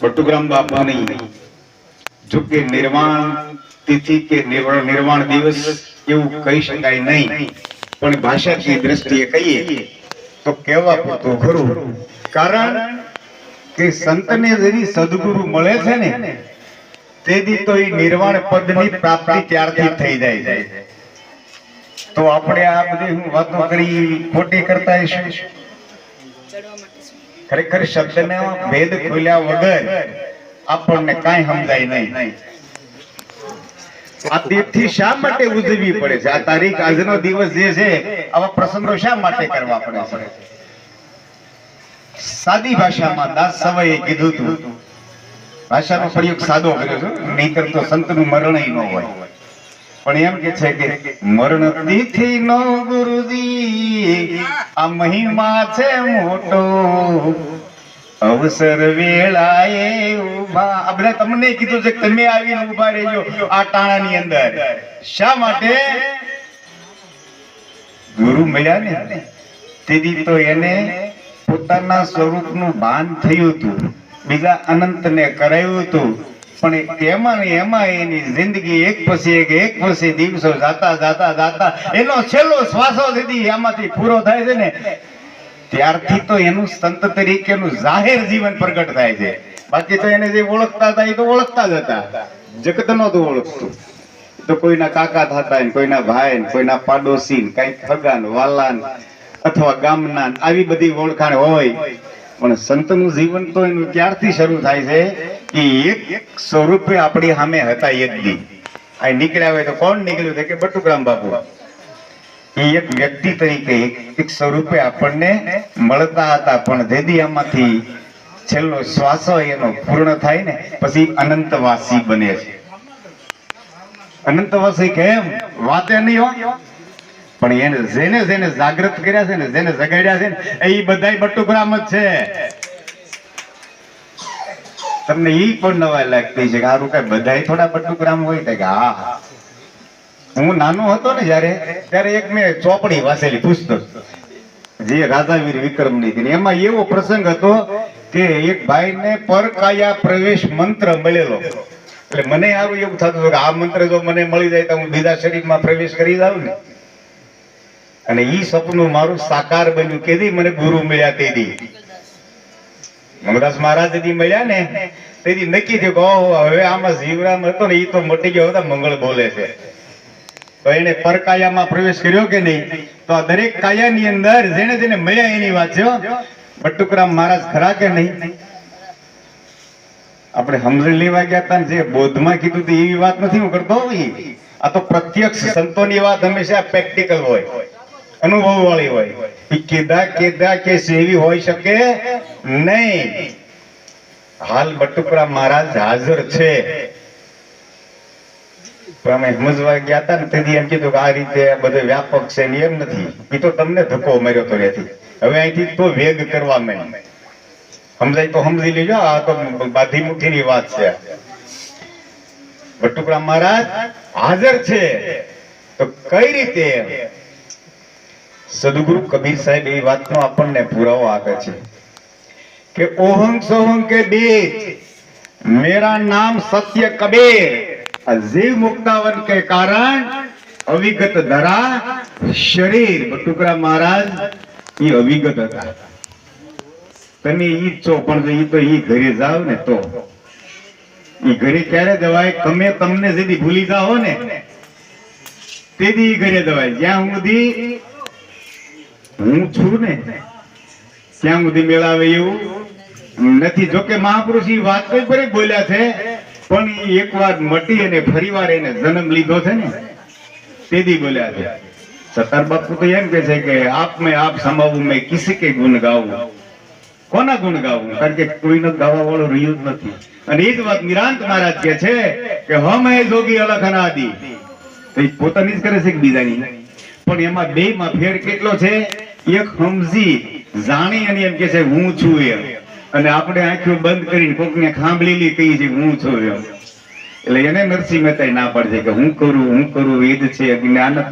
બટુગ્રામ બાપાની જો કે તિથિ કે નિર્વાણ દિવસ એવું કહી શકાય નહીં. પણ ભાષાની દ્રષ્ટિએ કહીએ તો કહેવા પૂરતું ખરું. કારણ કે સંતને જેની સદગુરુ મળે છે ને, તેથી તો એ નિર્વાણ પદની પ્રાપ્તિ ત્યારથી થઈ જાય છે. તો આપણે આ બધી વાતો કરી ખોટી કરતા ખરેખર શબ્દને ભેદ ખોલ્યા વગર આપણને કાંઈ સમજાય નહીં. પડે છે? આ તારીખ આજનો દિવસ જે છે, આવા પ્રસંગો શા માટે કરવા પડે છે? સાદી ભાષામાં દાસ સવાઈએ કીધું હતું. ભાષાનો પ્રયોગ સાદો કર્યો છે. નહીતર તો સંતનું મરણ ન હોય. પણ એમ કે છે કે મરણ તિથિ નો ગુરુજી, આ મહિમા છે મોટો. અવસર વેળાએ ઊભા આપણે તમને કીધું છે તમે આવીને ઊભા રહેજો આ ટાણાની અંદર. શા માટે? ગુરુ મળ્યા ને, તેથી તો એને પોતાના સ્વરૂપનું ભાન થયું હતું. બીજા અનંતને કરાયું હતું. પણ એમાં એમાં એની જિંદગી એક પછી એક એક પછી દિવસો જાતા જાતા જાતા. એનો છેલ્લો શ્વાસો સુધી એમાંથી પૂરો થાય છે ને, ત્યારથી તો એનું સંત તરીકેનું જાહેર જીવન પ્રગટ થાય છે. બાકી તો એને જે ઓળખતા હતા એ તો ઓળખતા જ હતા. જગત નહોતું ઓળખતું. તો કોઈના કાકા થતા કોઈના ભાઈ કોઈના પાડોશી ને, કંઈક ખગાન વાલાન અથવા ગામના આવી બધી ઓળખાણ હોય. પણ સંતનું જીવન તો એનું ક્યારથી શરૂ થાય છે. કે એક સ્વરૂપે આપણી સામે હતા એક દી. આ નીકળ્યા હોય તો કોણ નીકળ્યું? કે બટુકરામ બાપુ. એ એક વ્યક્તિ તરીકે એક- સ્વરૂપે આપણને મળતા હતા. પણ જેદી આમાંથી છેલ્લો શ્વાસ એનો પૂર્ણ થાય ને, પછી અનંતવાસી બને છે. અનંતવાસી કેમ? વાતે નહીં હો. પણ એને જેને જેને જાગૃત કર્યા છે ને, જેને જગાડ્યા છે ને, એ બધાય બટુકરામ જ છે. તમને ઈ પણ નવાઈ લાગતી છે કે આરું કઈ બધાય થોડા બટુકરામ હોય તો કે હા હા નાનો હતો ને જયારે, ત્યારે એક મેં ચોપડી વાંચેલી પુસ્તક. જે રાધાવીર વિક્રમની હતી એમાં એવો પ્રસંગ હતો કે એક ભાઈને પરકાયા પ્રવેશ મંત્ર મળેલો. એટલે મને સારું એવું થતું હતું કે આ મંત્ર જો મને મળી જાય તો હું બીજા શરીરમાં પ્રવેશ કરી જાઉં ને. અને એ સપનું મારું સાકાર બન્યું કેદી મને ગુરુ મળ્યા તેદી મગદાસ મહારાજ જેદી મળ્યા ને તેથી નક્કી થયું કે ઓહો, હવે આમાં જીવરામ હતો ને એ તો મટી ગયો હતા મંગળ બોલે છે. તો એને પરકાયામાં પ્રવેશ કર્યો કે નહીં? તો આ દરેક કાયાની અંદર જેને જેને મળ્યા એની વાત છે બટુકરામ મહારાજ ખરા કે નહીં? આપણે સમજણ લેવા ગયા હતા જે બોધમાં કીધું હતું એવી વાત નથી હું કરતો આ તો પ્રત્યક્ષ સંતોની વાત હંમેશા પ્રેક્ટિકલ હોય. અનુભવ વાળી હોય. કીધા કીધા કે સેવી હોઈ શકે નહીં. હાલ બટુકરા મહારાજ હાજર છે. અમે સમજવા ગયા હતા ને તેથી એમ કીધું કે આ રીતે બધું વ્યાપક છે ને એમ નથી. એ તો તમને ધક્કો માર્યો તો રેથી હવે અહીંથી તો વેગ કરવા મેં સમજાય તો સમજી લેજો, આ તો બાધી ની વાત છે. બટુકડા મહારાજ હાજર છે. તો કઈ રીતે? સદગુરુ કબીર સાહેબ એ વાતનો આપણને પુરાવો આપે છે કે ઓહંગ સોહંગ કે બીચ, મેરા નામ સત્ય કબીર. જીવ મુક્તાવન કે કારણ, અવિગત ધરા, શરીર. બટુકરા મહારાજ એ અવિગત હતા. તમે ઈ છો, પણ જો તો એ ઘરે જાવ ને તો. એ ઘરે ક્યારે દવાય તમે તમને જેથી ભૂલી જાઓ ને, તેથી ઘરે દવાય જ્યાં સુધી હું છું ને ત્યાં સુધી મેળાવે એવું નથી જોકે મહાપુરુષ એ વાત કઈ પર બોલ્યા છે, પણ એક એકવાર મટી અને ફરીવાર એને જન્મ લીધો છે ને, તેથી બોલ્યા છે. સતાર બાપુ તો એમ કે છે કે આપ મેં આપ સમાવું, મેં કિસી કે ગુણ ગાવું. કોના ગુણ ગાવું? કારણ કે કોઈનો ગાવા વાળો રહ્યો જ નથી. અને એ જ વાત નિરાંત મહારાજ કે છે કે હમ હે જોગી અલખ અનાદિ. તો પોતાની જ કરે છે કે બીજાની? પણ એમાં બે માં ફેર કેટલો છે? એક સમજી જાણી અને એમ કે છે, હું છું એમ અને આપણે આંખો બંધ કરીને કોકને ખાંભળેલી કહીએ છીએ હું છું એમ એટલે એને નરસિંહ મહેતા ના પડશે કે હું કરું હું કરું વેદ છે, અજ્ઞાનતા